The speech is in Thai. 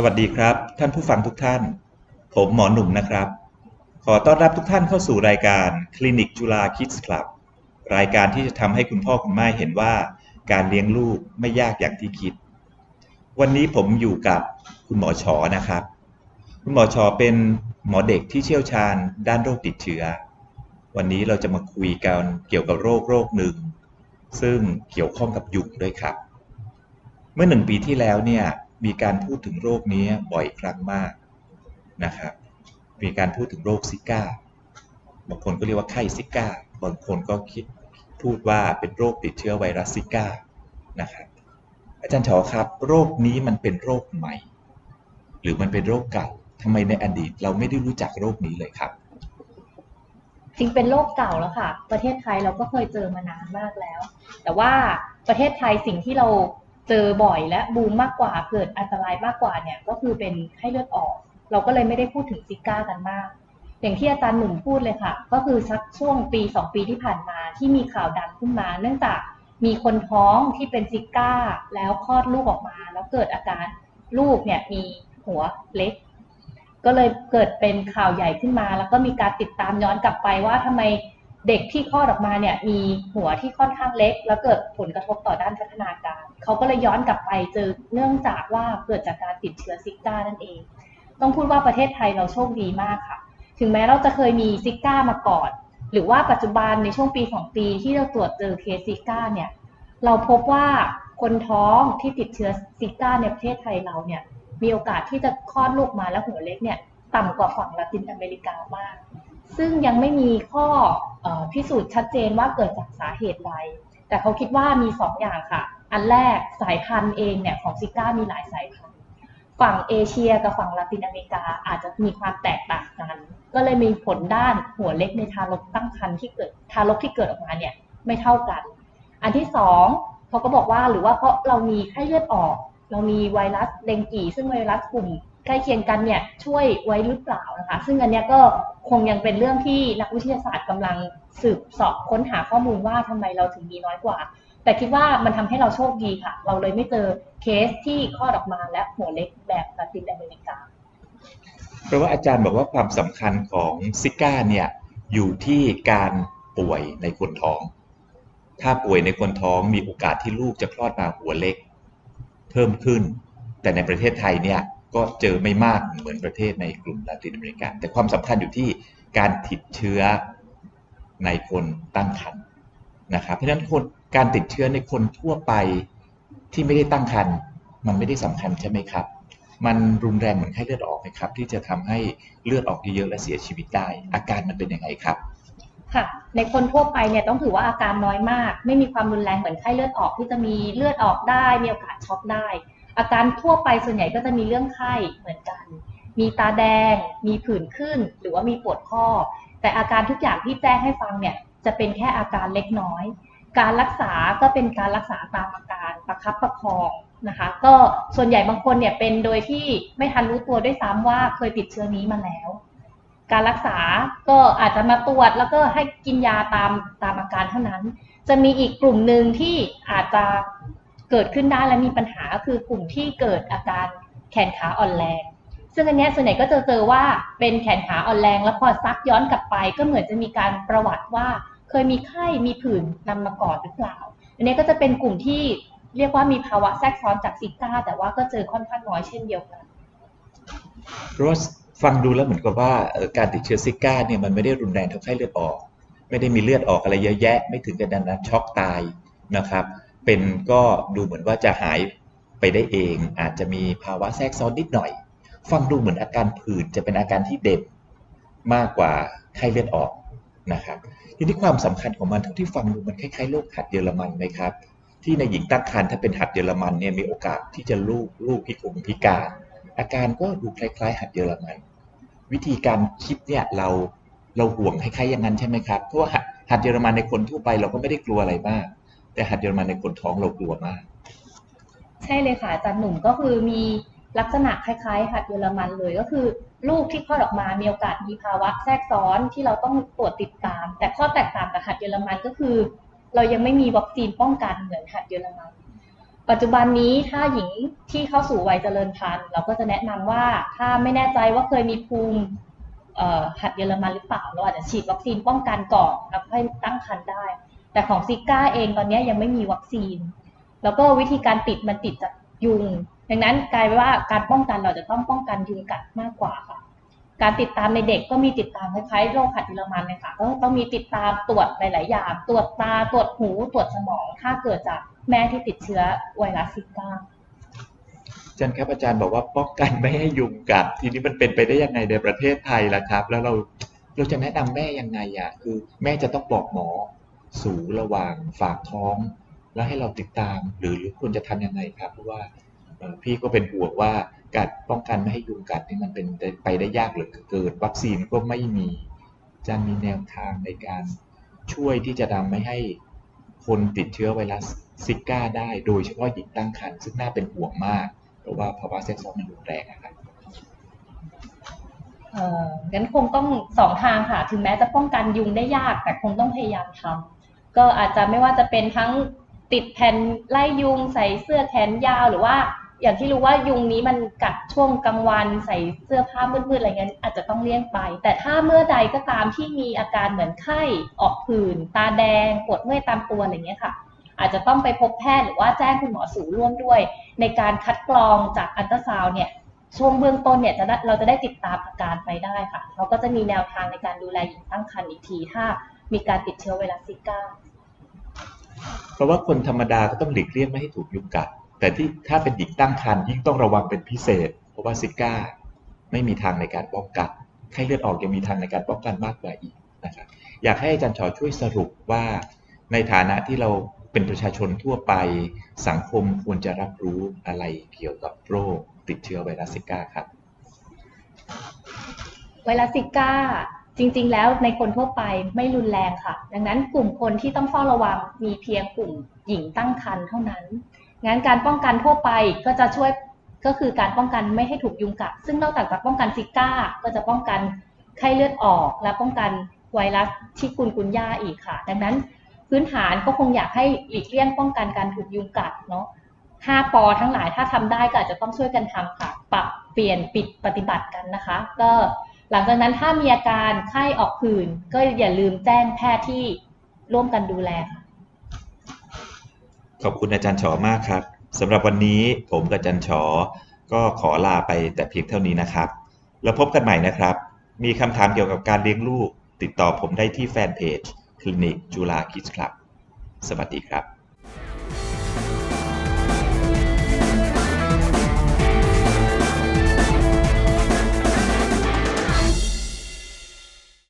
สวัสดีครับ ท่านผู้ฟังทุกท่าน ผมหมอหนุ่มนะครับ ขอต้อนรับทุกท่านเข้าสู่รายการคลินิกจุฬาคิดส์คลับรายการที่จะทำให้คุณพ่อคุณแม่เห็นว่า การเลี้ยงลูกไม่ยากอย่างที่คิด วันนี้ผมอยู่กับคุณหมอชอนะครับ คุณหมอชอเป็นหมอเด็กที่เชี่ยวชาญ ด้านโรคติดเชื้อ วันนี้เราจะมาคุยกันเกี่ยวกับโรคโรคหนึ่ง ซึ่งเกี่ยวข้องกับยุงด้วยครับ เมื่อหนึ่งปีที่แล้วเนี่ย มีการพูดถึงโรคนี้บ่อยครั้งมากนะครับ มีการพูดถึงโรคซิก้า บางคนก็เรียกว่าไข้ซิก้า บางคนก็คิดพูดว่าเป็นโรคติดเชื้อไวรัสซิก้านะครับ อาจารย์ชอครับ โรคนี้มันเป็นโรคใหม่ หรือมันเป็นโรคเก่าทำไมในอดีตเราไม่ได้รู้จักโรคนี้เลยครับ จริงเป็นโรคเก่าแล้วค่ะ ประเทศไทยเราก็เคยเจอมานานมากแล้ว แต่ว่าประเทศไทยสิ่งที่เรา เจอบ่อยและบูมมากกว่าเกิดอันตรายมากกว่าเนี่ยก็คือเป็นไข้เลือดออก เราก็เลยไม่ได้พูดถึงซิก้ากันมาก อย่างที่อาจารย์หนุ่มพูดเลยค่ะ ก็คือสักช่วงปีสองปีที่ผ่านมาที่มีข่าวดังขึ้นมา เนื่องจากมีคนท้องที่เป็นซิก้าแล้วคลอดลูกออกมา แล้วเกิดอาการลูกเนี่ยมีหัวเล็ก ก็เลยเกิดเป็นข่าวใหญ่ขึ้นมา แล้วก็มีการติดตามย้อนกลับไปว่าทำไมเด็กที่คลอดออกมาเนี่ยมีหัวที่ค่อนข้างเล็ก แล้วเกิดผลกระทบต่อด้านพัฒนา เขาก็เลยย้อนกลับไปเจอเนื่องจากว่าเกิดจากการติดเชื้อซิก้านั่นเอง ต้องพูดว่าประเทศไทยเราโชคดีมากค่ะ ถึงแม้เราจะเคยมีซิก้ามาก่อน หรือว่าปัจจุบันในช่วงปี 2 ปีที่เราตรวจเจอเคสซิก้าเนี่ย เราพบว่าคนท้องที่ติดเชื้อซิก้าในประเทศไทยเราเนี่ย มีโอกาสที่จะคลอดลูกมาแล้วหัวเล็กเนี่ยต่ำกว่าฝั่งละตินอเมริกามาก ซึ่งยังไม่มีข้ออพิสูจน์ชัดเจนว่าเกิดจากสาเหตุใด แต่เขาคิดว่ามีสองอย่างค่ะ อันแรกสายพันธุ์เองเนี่ยของซิก้ามีหลายสายพันธุ์ ฝั่งเอเชียกับฝั่งละตินอเมริกาอาจจะมีความแตกต่างกัน ก็เลยมีผลด้านหัวเล็กในทารกตั้งครรภ์ที่เกิดทารกที่เกิดออกมาเนี่ยไม่เท่ากัน อันที่สองเขาก็บอกว่าหรือว่าเพราะเรามีไข้เลือดออก เรามีไวรัสเดงกีซึ่งไวรัสกลุ่มใกล้เคียงกันเนี่ยช่วยไว้หรือเปล่านะคะ ซึ่งอันนี้ก็คงยังเป็นเรื่องที่นักวิทยาศาสตร์กำลังสืบสอบค้นหาข้อมูลว่าทำไมเราถึงมีน้อยกว่า แต่คิดว่ามันทำให้เราโชคดีค่ะ เราเลยไม่เจอเคสที่คลอดออกมาและหัวเล็กแบบลาตินอเมริกา เพราะว่าอาจารย์บอกว่าความสำคัญของซิก้าเนี่ยอยู่ที่การป่วยในคนท้อง ถ้าป่วยในคนท้องมีโอกาสที่ลูกจะคลอดมาหัวเล็ก เพิ่มขึ้น แต่ในประเทศไทยเนี่ยก็เจอไม่มากเหมือนประเทศในกลุ่มลาตินอเมริกา แต่ความสำคัญอยู่ที่การติดเชื้อในคนตั้งครรภ์ นะครับเพราะฉะนั้นคนการติดเชื้อในคนทั่วไปที่ไม่ได้ตั้งครรภ์มันไม่ได้สำคัญใช่ไหมครับ มันรุนแรงเหมือนไข้เลือดออกไหมครับ ที่จะทำให้เลือดออกเยอะและเสียชีวิตได้ อาการมันเป็นยังไงครับค่ะในคนทั่วไปเนี่ยต้องถือว่าอาการน้อยมาก ไม่มีความรุนแรงเหมือนไข้เลือดออกที่จะมีเลือดออกได้ มีโอกาสช็อกได้ อาการทั่วไปส่วนใหญ่ก็จะมีเรื่องไข้เหมือนกัน มีตาแดง มีผื่นขึ้น หรือว่ามีปวดข้อ แต่อาการทุกอย่างที่แจ้งให้ฟังเนี่ย จะเป็นแค่อาการเล็กน้อย การรักษาก็เป็นการรักษาตามอาการประคับประคองนะคะ ก็ส่วนใหญ่บางคนเนี่ยเป็นโดยที่ไม่ทันรู้ตัวด้วยซ้ำว่าเคยติดเชื้อนี้มาแล้ว การรักษาก็อาจจะมาตรวจแล้วก็ให้กินยาตามตามอาการเท่านั้น จะมีอีกกลุ่มหนึ่งที่อาจจะเกิดขึ้นได้และมีปัญหาก็คือกลุ่มที่เกิดอาการแขนขาอ่อนแรง ซึ่งอันนี้ส่วนใหญ่ก็จะเจอว่าเป็นแขนขาอ่อนแรง แล้วพอซักย้อนกลับไปก็เหมือนจะมีการประวัติว่า เคยมีไข้มีผื่นนำมาก่อนหรือเปล่า อันนี้ก็จะเป็นกลุ่มที่เรียกว่ามีภาวะแทรกซ้อนจากซิก้า แต่ว่าก็เจอค่อนข้างน้อยเช่นเดียวกันเพราะฟังดูแล้วเหมือนกับว่าการติดเชื้อซิก้าเนี่ยมันไม่ได้รุนแรงเท่าไข้เลือดออก ไม่ได้มีเลือดออกอะไรเยอะแยะ ไม่ถึงกับนั้นช็อกตายนะครับ เป็นก็ดูเหมือนว่าจะหายไปได้เอง อาจจะมีภาวะแทรกซ้อนนิดหน่อย ฟังดูเหมือนอาการผื่นจะเป็นอาการที่เด่นมากกว่าไข้เลือดออก นะครับทีนี้ความสำคัญของมันทั้งที่ฟังดูมันคล้ายๆโรคหัดเยอรมันไหมครับ ที่ในหญิงตั้งครรภ์ถ้าเป็นหัดเยอรมันเนี่ยมีโอกาสที่จะลูกลูกพิกลพิการ อาการก็ดูคล้ายๆ หัดเยอรมัน วิธีการคิดเนี่ยเราเราห่วงคล้ายๆอย่างนั้นใช่ไหมครับเพราะว่าหัดเยอรมันในคนทั่วไปเราก็ไม่ได้กลัวอะไรมาก แต่หัดเยอรมันในคนท้องเรากลัวมาก ใช่เลยค่ะอาจารย์หนุ่มก็คือมี ลักษณะคล้ายๆหัดเยอรมันเลยก็คือ ลูกที่คลอดออกมามีโอกาสมีภาวะแทรกซ้อนที่เราต้องตรวจติดตาม แต่ข้อแตกต่างกับหัดเยอรมันก็คือ เรายังไม่มีวัคซีนป้องกันเหมือนหัดเยอรมันปัจจุบันนี้ถ้าหญิงที่เข้าสู่วัยเจริญพันธุ์เราก็จะแนะนำว่าถ้าไม่แน่ใจว่าเคยมีภูมิหัดเยอรมันหรือเปล่าเราอาจจะฉีดวัคซีนป้องกันก่อนแล้วค่อยตั้งครรภ์ได้ แต่ของซิก้าเองตอนนี้ยังไม่มีวัคซีน แล้วก็วิธีการติดมันติดจากยุง ดังนั้นกลายเป็นว่าการป้องกันเราจะต้องป้องกันยุงกัดมากกว่าค่ะ การติดตามในเด็กก็มีติดตามคล้ายๆโรคหัดเยอรมันเลยค่ะก็ต้องมีติดตามตรวจหลาย ๆ อย่าง ตรวจตาตรวจหูตรวจสมอง ถ้าเกิดจากแม่ที่ติดเชื้อไวรัสซิก้าจารย์ครับอาจารย์บอกว่าป้องกันไม่ให้ยุงกัด ทีนี้มันเป็นไปได้ยังไงในประเทศไทยล่ะครับ แล้วเราเราจะแนะนำแม่ยังไงอะคือ แม่จะต้องบอกหมอ สูระหว่างฝากท้อง แล้วให้เราติดตาม หรือหรือควรจะทำยังไงครับเพราะว่า พี่ก็เป็นห่วงว่าการป้องกันไม่ให้ยุงกัดนี่มันเป็นไปได้ยากเหลือเกินวัคซีนก็ไม่มีจารย์มีแนวทางในการช่วยที่จะทำไม่ให้คนติดเชื้อไวรัสซิก้าได้โดยเฉพาะหญิงตั้งครรภ์ซึ่งน่าเป็นห่วงมาก เพราะว่าภาวะแทรกซ้อนมันรุนแรงนะครับงั้นคงต้องสองทางค่ะ ถึงแม้จะป้องกันยุงได้ยาก แต่คงต้องพยายามทำก็อาจจะไม่ว่าจะเป็นทั้งติดแผ่นไล่ยุงใส่เสื้อแขนยาวหรือว่า อย่างที่รู้ว่ายุงนี้มันกัดช่วงกลางวันใส่เสื้อผ้ามืดๆอะไรเงี้ยอาจจะต้องเลี่ยงไป แต่ถ้าเมื่อใดก็ตามที่มีอาการเหมือนไข้ออกผื่นตาแดง ปวดเมื่อยตามตัวอะไรเงี้ยค่ะ อาจจะต้องไปพบแพทย์หรือว่าแจ้งคุณหมอสูร่วมด้วย ในการคัดกรองจากอัลตราซาวเนี่ยช่วงเบื้องต้นเนี่ยจะเราจะได้ติดตามอาการไปได้ค่ะเราก็จะมีแนวทางในการดูแลหญิงตั้งครรภ์อีกที ถ้ามีการติดเชื้อไวรัสซิก้า เพราะว่าคนธรรมดาก็ต้องหลีกเลี่ยงไม่ให้ถูกยุงกัด แต่ที่ถ้าเป็นหญิงตั้งครรภ์ยิ่งต้องระวังเป็นพิเศษ เพราะว่าซิก้าไม่มีทางในการป้องกันไข้เลือดออกยังมีทางในการป้องกันมากกว่าอีกนะครับอยากให้อาจารย์ชอช่วยสรุปว่า ในฐานะที่เราเป็นประชาชนทั่วไป สังคมควรจะรับรู้อะไรเกี่ยวกับโรคติดเชื้อไวรัสซิก้าครับไวรัสซิก้าจริง ๆ แล้วในคนทั่วไปไม่รุนแรงค่ะ ดังนั้นกลุ่มคนที่ต้องเฝ้าระวังมีเพียงกลุ่มหญิงตั้งครรภ์เท่านั้น งั้นการป้องกันทั่วไปก็จะช่วยก็คือการป้องกันไม่ให้ถูกยุงกัด ซึ่งนอกจากจะป้องกันซิก้า ก็จะป้องกันไข้เลือดออก และป้องกันไวรัสชิกุนกุนย่าอีกค่ะ ดังนั้นพื้นฐานก็คงอยากให้หลีกเลี่ยงป้องกันการถูกยุงกัดเนาะห้าปอทั้งหลายถ้าทำได้ก็อาจจะต้องช่วยกันทำค่ะ ปรับเปลี่ยนปิดปฏิบัติกันนะคะ ก็หลังจากนั้นถ้ามีอาการไข้ออกผื่นก็อย่าลืมแจ้งแพทย์ที่ร่วมกันดูแลค่ะ ขอบคุณอาจารย์ชอมากครับสำหรับวันนี้ผมกับอาจารย์ชอก็ขอลาไปแต่เพียงเท่านี้นะครับ แล้วพบกันใหม่นะครับ มีคำถามเกี่ยวกับการเลี้ยงลูก ติดต่อผมได้ที่แฟนเพจคลินิกจุฬาคิดครับ สวัสดีครับ